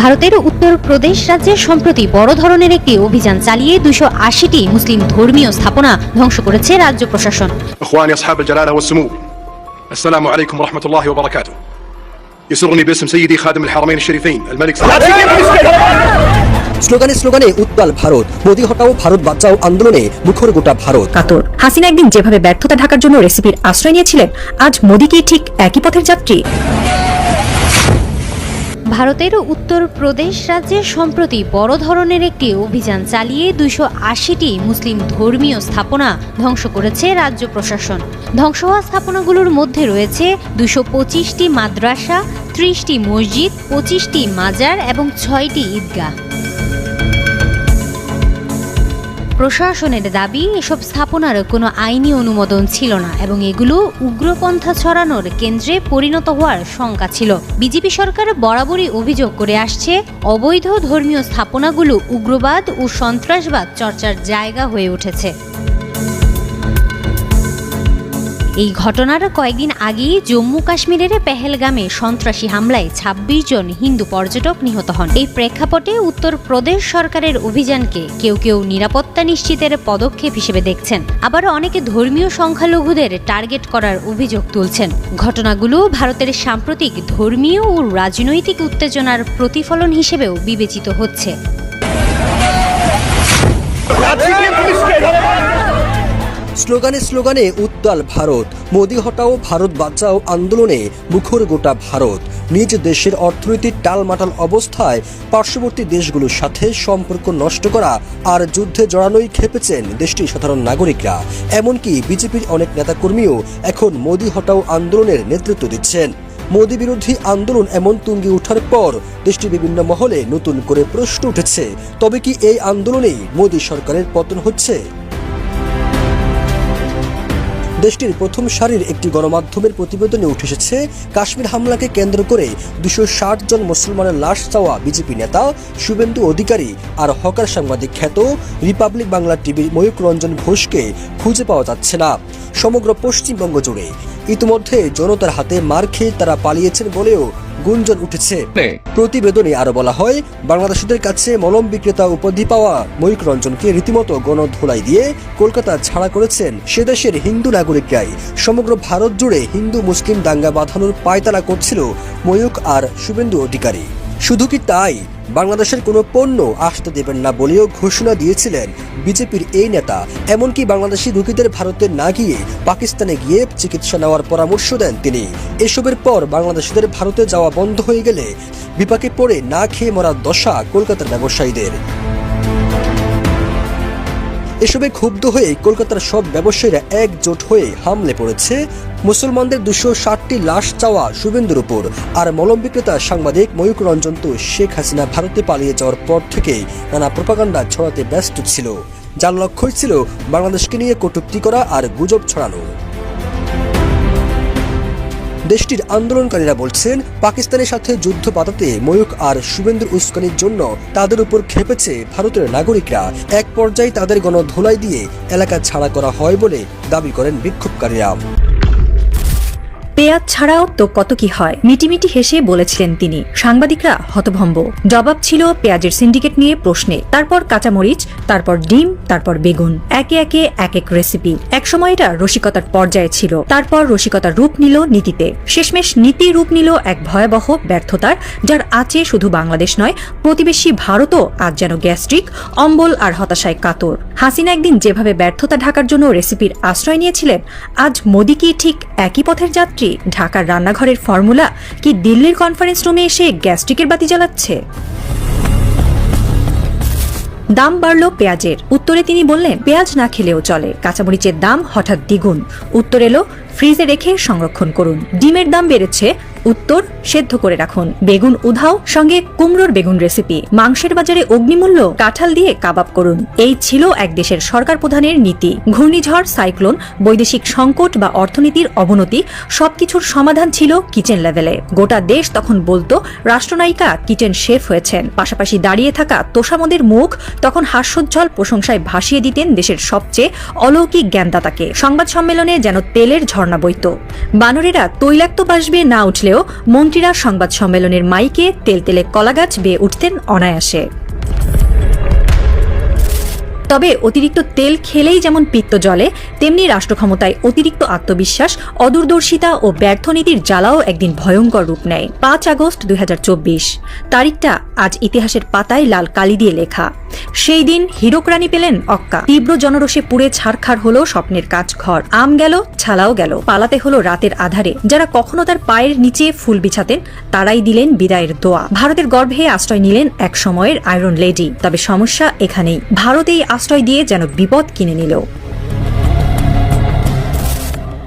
ভারতের উত্তরপ্রদেশ রাজ্যে সম্প্রতি বড় ধরনের একটি অভিযান চালিয়ে দুশো আশিটি মুসলিম ধর্মীয় স্থাপনা ধ্বংস করেছে রাজ্য প্রশাসন اخواني اصحاب الجلاله والسمو السلام عليكم ورحمه الله وبركاته يسرني باسم سيدي خادم الحرمين الشريفين الملك سلمان স্লোগানে স্লোগানে উত্তাল ভারত মোদি হটাও ভারত বাঁচাও আন্দোলনে মুখর গোটা ভারত কাতর হাসিনা একদিন যেভাবে ব্যর্থতা ঢাকার জন্য রেসিপির আশ্রয় নিয়েছিলেন আজ মোদি কি ঠিক একই পথের যাত্রী ভারতের উত্তরপ্রদেশ রাজ্যে সম্প্রতি বড় ধরনের একটি অভিযান চালিয়ে দুশো আশিটি মুসলিম ধর্মীয় স্থাপনা ধ্বংস করেছে রাজ্য প্রশাসন। ধ্বংস হওয়া স্থাপনাগুলোর মধ্যে রয়েছে দুশো পঁচিশটি মাদ্রাসা, ত্রিশটি মসজিদ, পঁচিশটি মাজার এবং ছয়টি ঈদগাহ। প্রশাসনের দাবি, এসব স্থাপনার কোনো আইনি অনুমোদন ছিল না এবং এগুলো উগ্রপন্থা ছড়ানোর কেন্দ্রে পরিণত হওয়ার শঙ্কা ছিল। বিজেপি সরকার বরাবরই অভিযোগ করে আসছে, অবৈধ ধর্মীয় স্থাপনাগুলো উগ্রবাদ ও সন্ত্রাসবাদ চর্চার জায়গা হয়ে উঠেছে। এই ঘটনার কয়েকদিন আগেই জম্মু কাশ্মীরের পেহেলগামে সন্ত্রাসী হামলায় ২৬ জন হিন্দু পর্যটক নিহত হন। এই প্রেক্ষাপটে উত্তরপ্রদেশ সরকারের অভিযানকে কেউ কেউ নিরাপত্তা নিশ্চিতের পদক্ষেপ হিসেবে দেখছেন। আবার অনেকে ধর্মীয় সংখ্যালঘুদের টার্গেট করার অভিযোগ তুলছেন। ঘটনাগুলো ভারতের সাম্প্রতিক ধর্মীয় ও রাজনৈতিক উত্তেজনার প্রতিফলন হিসেবেও বিবেচিত হচ্ছে। স্লোগানে স্লোগানে উত্তাল ভারত। মোদি হটাও ভারত বাঁচাও আন্দোলনে মুখর গোটা ভারত। নিজ দেশের অর্থনীতির টালমাটাল অবস্থায় পার্শ্ববর্তী দেশগুলোর সাথে সম্পর্ক নষ্ট করা আর যুদ্ধে জড়ানোই খেপেছেন দেশটির সাধারণ নাগরিকরা। এমনকি বিজেপির অনেক নেতাকর্মীও এখন মোদি হটাও আন্দোলনের নেতৃত্ব দিচ্ছেন। মোদি বিরোধী আন্দোলন এমন তুঙ্গে ওঠার পর দেশটির বিভিন্ন মহলে নতুন করে প্রশ্ন উঠেছে, তবে কি এই আন্দোলনেই মোদি সরকারের পতন হচ্ছে? দেশটির প্রথম সারির একটি গণমাধ্যমের প্রতিবেদনে উঠে এসেছে, কাশ্মীর হামলাকে কেন্দ্র করে দুশো জন মুসলমানের লাশ চাওয়া বিজেপি নেতা শুভেন্দু অধিকারী আর হকার সাংবাদিক খ্যাত রিপাবলিক বাংলা টিভির ময়ূক রঞ্জন ঘোষকে খুঁজে পাওয়া যাচ্ছে না। সমগ্র পশ্চিমবঙ্গ জুড়ে ইতিমধ্যে জনতার হাতে মার খেয়ে তারা পালিয়েছেন বলেও গুঞ্জন উঠেছে। প্রতিবেদনে আরও বলা হয় বাংলাদেশিদের কাছে মলম বিক্রেতা উপাধি পাওয়া ময়ূক রঞ্জনকে রীতিমতো গণধোলাই দিয়ে কলকাতা ছাড়া করেছেন সে দেশের হিন্দু নাগরিকরাই। সমগ্র ভারত জুড়ে হিন্দু মুসলিম দাঙ্গা বাঁধানোর পায়তারা করছিল ময়ূক আর শুভেন্দু অধিকারী। শুধু কি তাই? বাংলাদেশের কোনো পণ্য আসতে দেবেন না বলেও ঘোষণা দিয়েছিলেন বিজেপির এই নেতা। এমনকি বাংলাদেশি রোগীদের ভারতে না গিয়ে পাকিস্তানে গিয়ে চিকিৎসা নেওয়ার পরামর্শ দেন তিনি। এসবের পর বাংলাদেশিদের ভারতে যাওয়া বন্ধ হয়ে গেলে বিপাকে পড়ে না খেয়ে মরার দশা কলকাতার ব্যবসায়ীদের। এসবে ক্ষুব্ধ হয়ে কলকাতার সব ব্যবসায়ীরা একজোট হয়ে হামলে পড়েছে। মুসলমানদের দুশো ষাটটি লাশ চাওয়া শুভেন্দুর উপর। আর মলম বিক্রেতা সাংবাদিক ময়ূক রঞ্জন তো শেখ হাসিনা ভারতে পালিয়ে যাওয়ার পর থেকে নানা প্রপাগান্ডা ছড়াতে ব্যস্ত ছিল। যার লক্ষ্যই ছিল বাংলাদেশকে নিয়ে কটুক্তি করা আর গুজব ছড়ানো। দেশটির আন্দোলনকারীরা বলছেন, পাকিস্তানের সাথে যুদ্ধ পাতাতে ময়ূক আর শুভেন্দু উস্কানির জন্য তাদের উপর খেপেছে ভারতের নাগরিকরা। এক পর্যায়ে তাদের গণধোলাই দিয়ে এলাকা ছাড়া করা হয় বলে দাবি করেন বিক্ষোভকারীরা। পেঁয়াজ ছাড়াও তো কত কি হয়? মিটিমিটি হেসে বলেছিলেন তিনি। সাংবাদিকরা হতভম্ব। জবাব ছিল পেঁয়াজের সিন্ডিকেট নিয়ে প্রশ্নে। তারপর কাঁচামরিচ, তারপর ডিম, তারপর বেগুন। একে একে এক এক রেসিপি একসময় এটা রসিকতার পর্যায়ে ছিল। তারপর রসিকতার রূপ নিল নীতিতে। শেষমেশ নীতি রূপ নিল এক ভয়াবহ ব্যর্থতার, যার আছে শুধু বাংলাদেশ নয়, প্রতিবেশী ভারতও আজ যেন গ্যাস্ট্রিক, অম্বল আর হতাশায় কাতর। হাসিনা একদিন যেভাবে ব্যর্থতা ঢাকার জন্য রেসিপির আশ্রয় নিয়েছিলেন, আজ মোদি কি ঠিক একই পথের যাত্রী? ঢাকার রান্নাঘরের ফর্মুলা কি দিল্লির কনফারেন্স রুমে এসে গ্যাস্ট্রিকের বাতি জ্বালাচ্ছে? দাম বাড়ল পেঁয়াজের। উত্তরে তিনি বললেন, পেঁয়াজ না খেলেও চলে। কাঁচামরিচের দাম হঠাৎ দ্বিগুণ। উত্তর এলো, ফ্রিজে রেখে সংরক্ষণ করুন। ডিমের দাম বেড়েছে উত্তর সেদ্ধ করে রাখুন। বেগুন উধাও, সঙ্গে কুমড়োর বেগুন রেসিপি মাংসের বাজারে অগ্নিমূল্য, কাঁঠাল দিয়ে কাবাব করুন। এই ছিল এক দেশের সরকার প্রধানের নীতি। ঘূর্ণিঝড়, সাইক্লোন, বৈদেশিক সংকট বা অর্থনীতির অবনতি, সবকিছুর সমাধান ছিল কিচেন লেভেলে গোটা দেশ তখন বলতো, রাষ্ট্রনায়িকা কিচেন শেফ হয়েছেন। পাশাপাশি দাঁড়িয়ে থাকা তোষামদের মুখ তখন হাস্যোজ্জ্বল প্রশংসায় ভাসিয়ে দিতেন দেশের সবচেয়ে অলৌকিক জ্ঞানদাতাকে। সংবাদ সম্মেলনে যেন তেলের ঝর্ণা বইত। বানরেরা তৈলাক্ত বাসবে না উঠলে থাকলেও মন্ত্রীরা সংবাদ সম্মেলনের মাইকে তেলতেলে কলাগাছ বেয়ে উঠতেন অনায়াসে। তবে অতিরিক্ত তেল খেলেই যেমন পিত্ত জলে তেমনি রাষ্ট্রক্ষমতায় অতিরিক্ত আত্মবিশ্বাস, অদূরদর্শিতা ও ব্যর্থ নীতির জ্বালাও একদিন ভয়ঙ্কর রূপ নেয়। পাঁচ আগস্ট দুই তারিখটা আজ ইতিহাসের পাতায় লাল কালি দিয়ে লেখা। সেই দিন হীরকরানি পেলেন অক্কা। তীব্র জনরোষে পুড়ে ছাড়খাড় হলো স্বপ্নের কাজ ঘর আম গেল, ছালাও গেল, পালাতে হলো রাতের আধারে। যারা কখনো তার পায়ের নিচে ফুল বিছাতেন, তারাই দিলেন বিদায়ের দোয়া। ভারতের গর্ভে আশ্রয় নিলেন এক সময়ের আয়রন লেডি। তবে সমস্যা এখানেই। ভারত এই আশ্রয় দিয়ে যেন বিপদ কিনে নিল।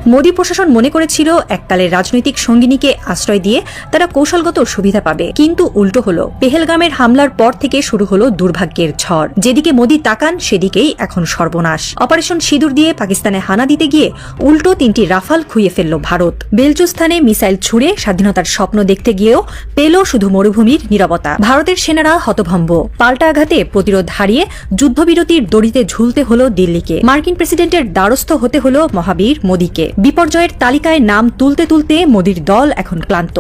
মোদী প্রশাসন মনে করেছিল এককালের রাজনৈতিক সঙ্গিনীকে আশ্রয় দিয়ে তারা কৌশলগত সুবিধা পাবে। কিন্তু উল্টো হলো, পেহেলগামের হামলার পর থেকে শুরু হলো দুর্ভাগ্যের ঝড়। যেদিকে মোদী তাকান, সেদিকেই এখন সর্বনাশ। অপারেশন সিঁদুর দিয়ে পাকিস্তানে হানা দিতে গিয়ে উল্টো তিনটি রাফাল খুইয়ে ফেলল ভারত। বেলচুস্থানে মিসাইল ছুড়ে স্বাধীনতার স্বপ্ন দেখতে গিয়েও পেল শুধু মরুভূমির নিরবতা। ভারতের সেনারা হতভম্ব। পাল্টা আঘাতে প্রতিরোধ হারিয়ে যুদ্ধবিরতির দড়িতে ঝুলতে হলো দিল্লিকে। মার্কিন প্রেসিডেন্টের দ্বারস্থ হতে হলো মহাবীর মোদীকে। বিপর্যয়ের তালিকায় নাম তুলতে তুলতে মোদীর দল এখন ক্লান্ত।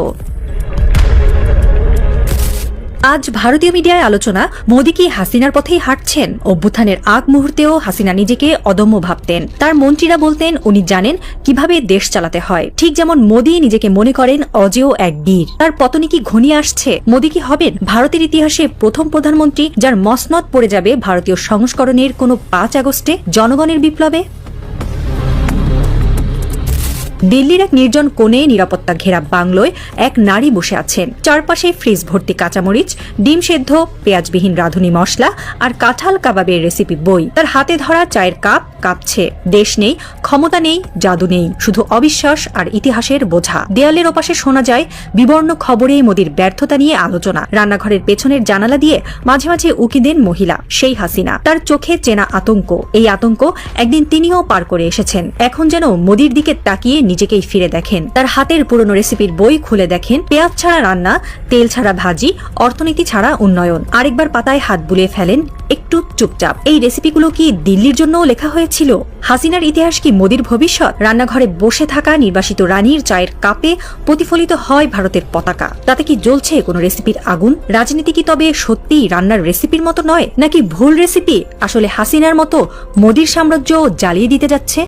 আজ ভারতীয় মিডিয়ায় আলোচনা, মোদী কি হাসিনার পথেই হাঁটছেন? অভ্যুত্থানের আগ মুহূর্তেও হাসিনা নিজেকে অদম্য ভাবতেন। তার মন্ত্রীরা বলতেন, উনি জানেন কীভাবে দেশ চালাতে হয়। ঠিক যেমন মোদী নিজেকে মনে করেন অজেয় এক বীর। তার পতনে কি ঘনিয়ে আসছে? মোদী কি হবেন ভারতের ইতিহাসে প্রথম প্রধানমন্ত্রী, যার মসনদ পড়ে যাবে ভারতীয় সংস্করণের কোনো পাঁচ আগস্টে? জনগণের বিপ্লবে দিল্লির এক নির্জন কোণে নিরাপত্তা ঘেরা বাংলোয় এক নারী বসে আছেন চারপাশে ফ্রিজ ভর্তি কাঁচামরিচ, ডিম সেদ্ধ, পেঁয়াজবিহীন রাঁধুনি মশলা আর কাঁঠাল কাবাবের রেসিপি বই। তার হাতে ধরা চায়ের কাপ কাঁপছে। দেশ নেই, ক্ষমতা নেই, জাদু নেই, শুধু অবিশ্বাস আর ইতিহাসের বোঝা। দেয়ালের ওপাশে শোনা যায় বিবর্ণ খবরে মোদির ব্যর্থতা নিয়ে আলোচনা। রান্নাঘরের পেছনের জানালা দিয়ে মাঝে মাঝে উকি দেন মহিলা, সেই হাসিনা। তার চোখে চেনা আতঙ্ক। এই আতঙ্ক একদিন তিনিও পার করে এসেছেন। এখন যেন মোদির দিকে তাকিয়ে নিজেকেই ফিরে দেখেন। তার হাতের পুরনো রেসিপির বই খুলে দেখেন। পেঁয়াজ ছাড়া রান্না, তেল ছাড়া ভাজি, অর্থনীতি ছাড়া উন্নয়ন। আরেকবার পাতায় হাত বুলিয়ে ফেলেন, একটু চুপচাপ। এই রেসিপিগুলো কি দিল্লির জন্যও লেখা হয়েছিল? হাসিনার ইতিহাস কি মোদির ভবিষ্যৎ? রান্নাঘরে বসে থাকা নির্বাসিত রানীর চায়ের কাপে প্রতিফলিত হয় ভারতের পতাকা। তাতে কি জ্বলছে কোনো রেসিপির আগুন? রাজনীতি কি তবে সত্যিই রান্নার রেসিপির মতো নয়? নাকি ভুল রেসিপি আসলে হাসিনার মতো মোদির সাম্রাজ্য জ্বালিয়ে দিতে যাচ্ছে?